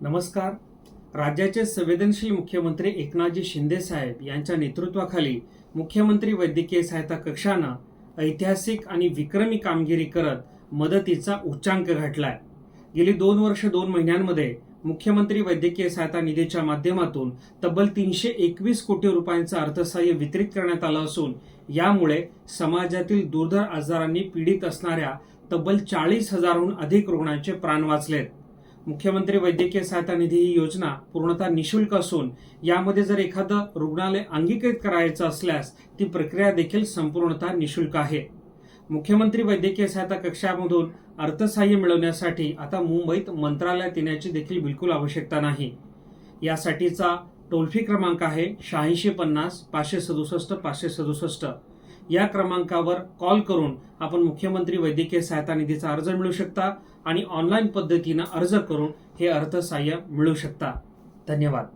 नमस्कार. राज्याचे संवेदनशील मुख्यमंत्री एकनाथजी शिंदे साहेब यांच्या नेतृत्वाखाली मुख्यमंत्री वैद्यकीय सहायता कक्षानं ऐतिहासिक आणि विक्रमी कामगिरी करत मदतीचा उच्चांक गाठलाय. गेली दोन वर्ष दोन महिन्यांमध्ये मुख्यमंत्री वैद्यकीय सहायता निधीच्या माध्यमातून तब्बल तीनशे एकवीस कोटी रुपयांचं अर्थसहाय्य वितरित करण्यात आलं असून यामुळे समाजातील दुर्धर आजारांनी पीडित असणाऱ्या तब्बल चाळीस हजारहून अधिक रुग्णांचे प्राण वाचलेत. मुख्यमंत्री वैद्यकीय सहायता निधी ही योजना पूर्णतः निशुल्क असून यामध्ये जर एखादं रुग्णालय अंगीकृत करायचं असल्यास ती प्रक्रिया देखील संपूर्णतः निशुल्क आहे. मुख्यमंत्री वैद्यकीय सहायता कक्षामधून अर्थसहाय्य मिळवण्यासाठी आता मुंबईत मंत्रालयात येण्याची देखील बिलकुल आवश्यकता नाही. यासाठीचा टोल फ्री क्रमांक आहे शहाऐंशी पन्नास पाचशे सदुसष्ट पाचशे सदुसष्ट. या क्रमांकावर कॉल करून आपण मुख्यमंत्री वैद्यकीय सहायता निधीचा अर्ज मिळू शकता आणि ऑनलाईन पद्धतीनं अर्ज करून हे अर्थसहाय्य मिळू शकता. धन्यवाद.